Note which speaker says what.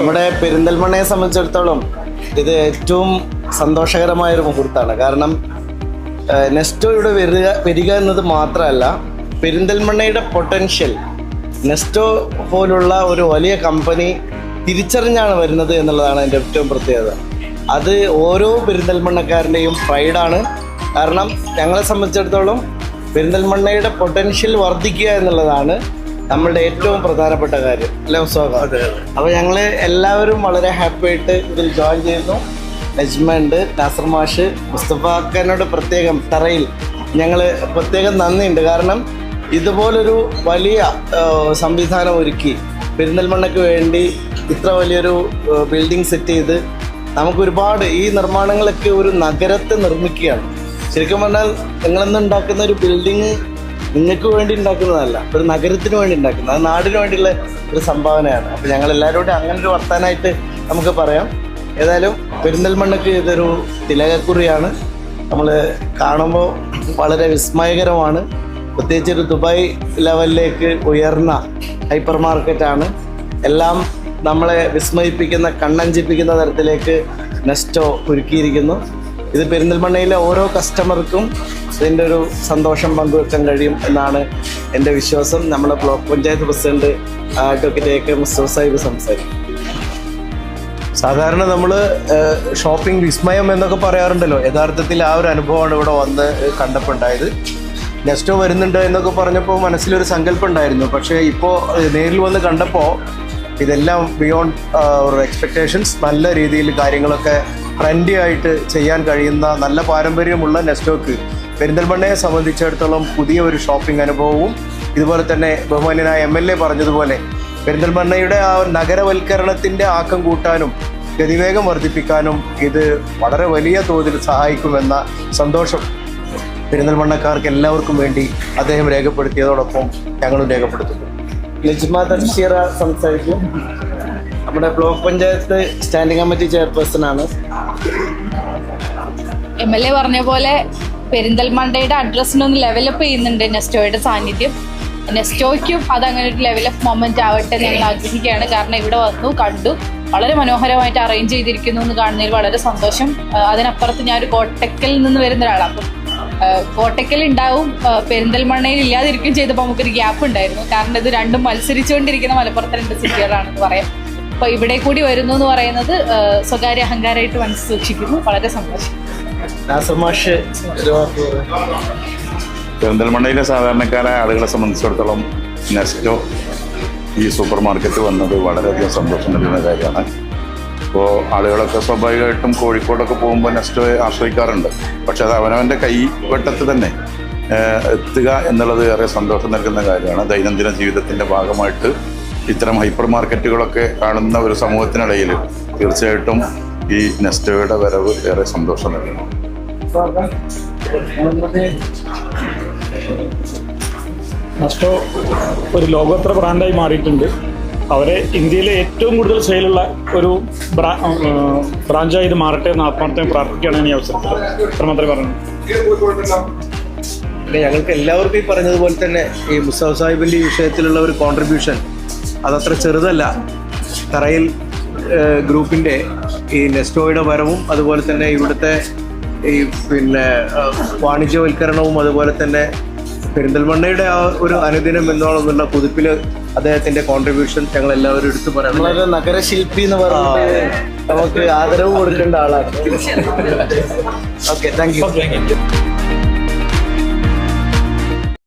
Speaker 1: നമ്മുടെ പെരിന്തൽമണ്ണയെ സംബന്ധിച്ചിടത്തോളം ഇത് ഏറ്റവും സന്തോഷകരമായ ഒരു മുഹൂർത്തമാണ്. കാരണം നെസ്റ്റോ ഇവിടെ വരിക വരിക എന്നത് മാത്രമല്ല പെരിന്തൽമണ്ണയുടെ പൊട്ടൻഷ്യൽ നെസ്റ്റോ പോലുള്ള ഒരു വലിയ കമ്പനി തിരിച്ചറിഞ്ഞാണ് വരുന്നത് എന്നുള്ളതാണ് എന്റെ ഏറ്റവും പ്രത്യേകത. അത് ഓരോ പെരിന്തൽമണ്ണക്കാരന്റെയും പ്രൈഡാണ്. കാരണം ഞങ്ങളെ സംബന്ധിച്ചിടത്തോളം പെരിന്തൽമണ്ണയുടെ പൊട്ടൻഷ്യൽ വർദ്ധിക്കുക എന്നുള്ളതാണ് നമ്മളുടെ ഏറ്റവും പ്രധാനപ്പെട്ട കാര്യം അല്ലേ സ്വാഗതം അപ്പോൾ ഞങ്ങൾ എല്ലാവരും വളരെ ഹാപ്പി ആയിട്ട് ഇതിൽ ജോയിൻ ചെയ്യുന്നു. നജ്മ ഉണ്ട് നാസർ മാഷ് മുസ്തഫാക്കനോട് പ്രത്യേകം തറയിൽ ഞങ്ങൾ പ്രത്യേകം നന്ദിയുണ്ട്. കാരണം ഇതുപോലൊരു വലിയ സംവിധാനം ഒരുക്കി പെരിന്തൽമണ്ണയ്ക്ക് വേണ്ടി ഇത്ര വലിയൊരു ബിൽഡിംഗ് സെറ്റ് ചെയ്ത് നമുക്ക് ഒരുപാട് ഈ നിർമ്മാണങ്ങളൊക്കെ ഒരു നഗരത്തെ നിർമ്മിക്കുകയാണ്. ശരിക്കും പറഞ്ഞാൽ നിങ്ങളെന്നുണ്ടാക്കുന്ന ഒരു ബിൽഡിംഗ് നിങ്ങൾക്ക് വേണ്ടി ഉണ്ടാക്കുന്നതല്ല ഒരു നഗരത്തിന് വേണ്ടി ഉണ്ടാക്കുന്നത്. അത് നാടിന് വേണ്ടിയുള്ള ഒരു സംഭാവനയാണ്. അപ്പോൾ ഞങ്ങൾ എല്ലാവരും കൂടി അങ്ങനെ ഒരു വർത്താനായിട്ട് നമുക്ക് പറയാം. ഏതായാലും പെരിന്തൽമണ്ണക്ക് ഇതൊരു തിലകക്കുറിയാണ്. നമ്മൾ കാണുമ്പോൾ വളരെ വിസ്മയകരമാണ്. പ്രത്യേകിച്ച് ഒരു ദുബായ് ലെവലിലേക്ക് ഉയർന്ന ഹൈപ്പർ മാർക്കറ്റാണ് എല്ലാം നമ്മളെ വിസ്മയിപ്പിക്കുന്ന കണ്ണഞ്ചിപ്പിക്കുന്ന തരത്തിലേക്ക് നെസ്റ്റോ ഒരുക്കിയിരിക്കുന്നു. ഇത് പെരിന്തൽമണ്ണയിലെ ഓരോ കസ്റ്റമർക്കും ഇതിന്റെ ഒരു സന്തോഷം പങ്കുവെക്കാൻ കഴിയും എന്നാണ് എന്റെ വിശ്വാസം. നമ്മുടെ block panchayat president advocate A Sahib സംസാരിക്കും.
Speaker 2: സാധാരണ നമ്മൾ ഷോപ്പിംഗ് വിസ്മയം എന്നൊക്കെ പറയാറുണ്ടല്ലോ. യഥാർത്ഥത്തിൽ ആ ഒരു അനുഭവമാണ് ഇവിടെ വന്ന് കണ്ടപ്പോൾ ഉണ്ടായത് നെസ്റ്റോ വരുന്നുണ്ട് എന്നൊക്കെ പറഞ്ഞപ്പോൾ മനസ്സിലൊരു സങ്കല്പം ഉണ്ടായിരുന്നു പക്ഷേ ഇപ്പോൾ നേരിൽ വന്ന് കണ്ടപ്പോൾ ഇതെല്ലാം ബിയോണ്ട് എക്സ്പെക്റ്റേഷൻസ് നല്ല രീതിയിൽ കാര്യങ്ങളൊക്കെ ട്രെൻഡി ആയിട്ട് ചെയ്യാൻ കഴിയുന്ന നല്ല പാരമ്പര്യമുള്ള നെസ്റ്റോക്ക് പെരിന്തൽമണ്ണയെ സംബന്ധിച്ചിടത്തോളം പുതിയ ഒരു ഷോപ്പിംഗ് അനുഭവവും ഇതുപോലെ തന്നെ ബഹുമാന്യനായ എം എൽ എ പറഞ്ഞതുപോലെ പെരിന്തൽമണ്ണയുടെ ആ നഗരവൽക്കരണത്തിന്റെ ആക്കം കൂട്ടാനും ഗതിവേഗം വർദ്ധിപ്പിക്കാനും ഇത് വളരെ വലിയ തോതിൽ സഹായിക്കുമെന്ന സന്തോഷം പെരിന്തൽമണ്ണക്കാർക്ക് എല്ലാവർക്കും വേണ്ടി അദ്ദേഹം രേഖപ്പെടുത്തിയതോടൊപ്പം ഞങ്ങളും രേഖപ്പെടുത്തുന്നു.
Speaker 1: ലജ്മ തൻഷീറ സംസാരിക്കും. നമ്മുടെ block panchayat standing committee chairperson ആണ്.
Speaker 3: എം എൽ എ പറഞ്ഞ പോലെ പെരിന്തൽമണ്ണയുടെ അഡ്രസ്സിനൊന്ന് ലെവലപ്പ് ചെയ്യുന്നുണ്ട് നെസ്റ്റോയുടെ സാന്നിധ്യം. നെസ്റ്റോയ്ക്കും അത് അങ്ങനെ ഒരു ലെവലപ്പ് മൊമെന്റ് ആവട്ടെ ഞങ്ങൾ ആഗ്രഹിക്കുകയാണ്. കാരണം ഇവിടെ വന്നു കണ്ടു വളരെ മനോഹരമായിട്ട് അറേഞ്ച് ചെയ്തിരിക്കുന്നു എന്ന് കാണുന്നതിൽ വളരെ സന്തോഷം. അതിനപ്പുറത്ത് ഞാൻ ഒരു കോട്ടക്കൽ നിന്ന് വരുന്ന ഒരാളാണ് അപ്പം കോട്ടക്കൽ ഉണ്ടാവും. പെരിന്തൽമണ്ണയിൽ ഇല്ലാതിരിക്കും ചെയ്തപ്പോൾ നമുക്കൊരു ഗ്യാപ്പ് ഉണ്ടായിരുന്നു. കാരണം ഇത് രണ്ടും മത്സരിച്ചുകൊണ്ടിരിക്കുന്ന മലപ്പുറത്തെ രണ്ട് സിറ്റികളാണെന്ന് പറയാം. അപ്പൊ ഇവിടെ കൂടി വരുന്നു എന്ന് പറയുന്നത് സ്വകാര്യ അഹങ്കാരമായിട്ട് മനസ്സ് സൂക്ഷിക്കുന്നു. വളരെ സന്തോഷം.
Speaker 4: പെരിന്തൽമണ്ണയിലെ സാധാരണക്കാരായ ആളുകളെ സംബന്ധിച്ചിടത്തോളം നെസ്റ്റോ ഈ സൂപ്പർ മാർക്കറ്റ് വന്നത് വളരെയധികം സന്തോഷം നൽകുന്ന കാര്യമാണ്. ഇപ്പോൾ ആളുകളൊക്കെ സ്വാഭാവികമായിട്ടും കോഴിക്കോടൊക്കെ പോകുമ്പോൾ നെസ്റ്റോയെ ആശ്രയിക്കാറുണ്ട്. പക്ഷെ അത് അവനവന്റെ കൈവട്ടത്ത് തന്നെ എത്തുക എന്നുള്ളത് ഏറെ സന്തോഷം നൽകുന്ന കാര്യമാണ്. ദൈനംദിന ജീവിതത്തിന്റെ ഭാഗമായിട്ട് ഇത്തരം ഹൈപ്പർ മാർക്കറ്റുകളൊക്കെ കാണുന്ന ഒരു സമൂഹത്തിനിടയിൽ തീർച്ചയായിട്ടും ഈ നെസ്റ്റോയുടെ വരവ് ഏറെ സന്തോഷം നൽകുന്നു.
Speaker 5: നെസ്റ്റോ ഒരു ലോകോത്തര ബ്രാൻഡായി മാറിയിട്ടുണ്ട്. അവരെ ഇന്ത്യയിലെ ഏറ്റവും കൂടുതൽ സെയിലുള്ള ഒരു ബ്രാ ബ്രാഞ്ചായി ഇത് മാറട്ടെ എന്ന് ആത്മാർത്ഥമായി പ്രാർത്ഥിക്കുകയാണ് ഈ അവസരത്തിൽ. ഇത്ര മാത്രമേ പറഞ്ഞു
Speaker 2: പിന്നെ ഞങ്ങൾക്ക് എല്ലാവർക്കും ഈ പറഞ്ഞതുപോലെ തന്നെ ഈ മുസ്തഫ സാഹിബിന്റെ ഈ വിഷയത്തിലുള്ള ഒരു കോൺട്രിബ്യൂഷൻ അതത്ര ചെറുതല്ല. തറയിൽ ഗ്രൂപ്പിന്റെ ഈ നെസ്റ്റോയുടെ വരവും അതുപോലെ തന്നെ ഇവിടുത്തെ ഈ പിന്നെ വാണിജ്യവൽക്കരണവും അതുപോലെ തന്നെ പെരിന്തൽമണ്ണയുടെ ആ ഒരു അനുദിനം എന്നോളമുള്ള പുതുപ്പിൽ അദ്ദേഹത്തിന്റെ കോൺട്രിബ്യൂഷൻ ഞങ്ങൾ എല്ലാവരും എടുത്തു പറയണം
Speaker 1: നമ്മളൊരു നഗരശില്പി എന്ന് പറഞ്ഞാൽ നമുക്ക് ആദരവ് കൊടുക്കേണ്ട ആളാണ്. Okay
Speaker 5: thank you